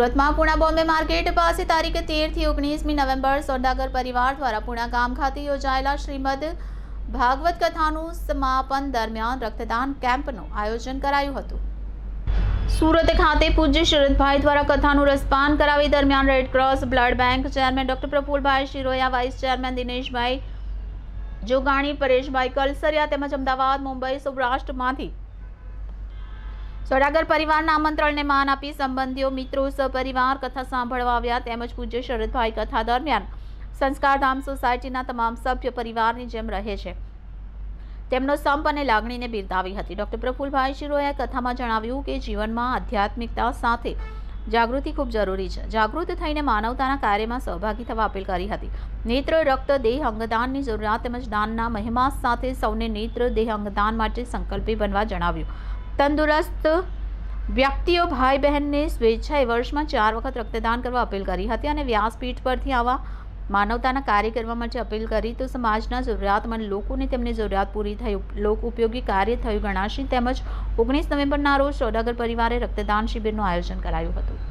સુરતમાં પુણા બોમ્બે માર્કેટ પાસે તારીખ તેરથી ઓગણીસમી નવેમ્બર સોદાગર પરિવાર દ્વારા પુણા ગામ ખાતે યોજાયેલા શ્રીમદ ભાગવત કથાનું સમાપન દરમિયાન રક્તદાન કેમ્પનું આયોજન કરાયું હતું. સુરત ખાતે પૂજ્ય શરદભાઈ દ્વારા કથાનું રસપાન કરાવી દરમિયાન red cross blood bank chairman doctor Prafulbhai Shiroya vice chairman Dineshbhai Jogani, Pareshbhai Kalsariya તેમજ અમદાવાદ, મુંબઈ, સૌરાષ્ટ્રમાંથી સોડાગર પરિવારના આમંત્રણને માન આપી સંબંધીઓ, મિત્રો, સપરિવાર કથા સાંભળવા આવ્યા તેમજ પૂજ્ય શરદભાઈ કથા દરમિયાન સંસ્કારધામ સોસાયટીના તમામ સભ્ય પરિવારની જેમ રહે છે. તેમનો સંપ અને લાગણીને બિરદાવી હતી. ડૉક્ટર પ્રફુલભાઈ શિરોએ કથામાં જણાવ્યું કે જીવનમાં આધ્યાત્મિકતા સાથે જાગૃતિ ખૂબ જરૂરી છે. જાગૃત થઈને માનવતાના કાર્યમાં સહભાગી થવા અપીલ કરી હતી. નેત્ર, રક્ત, દેહ, અંગદાનની જરૂરિયાત તેમજ દાનના મહિમા સાથે સૌને નેત્ર, દેહ, અંગદાન માટે સંકલ્પી બનવા જણાવ્યું. તંદુરસ્ત વ્યક્તિઓ ભાઈ બહેનને સ્વેચ્છાએ વર્ષમાં ચાર વખત રક્તદાન કરવા અપીલ કરી હતી અને વ્યાસપીઠ પરથી આવા માનવતાના કાર્ય કરવા માટે અપીલ કરી. તો સમાજના જરૂરિયાતમંદ લોકોને તેમની જરૂરિયાત પૂરી થઈ, લોક ઉપયોગી કાર્ય થયું ગણાશે. તેમજ ઓગણીસ નવેમ્બરના રોજ સોદાગર પરિવારે રક્તદાન શિબિરનું આયોજન કરાયું હતું.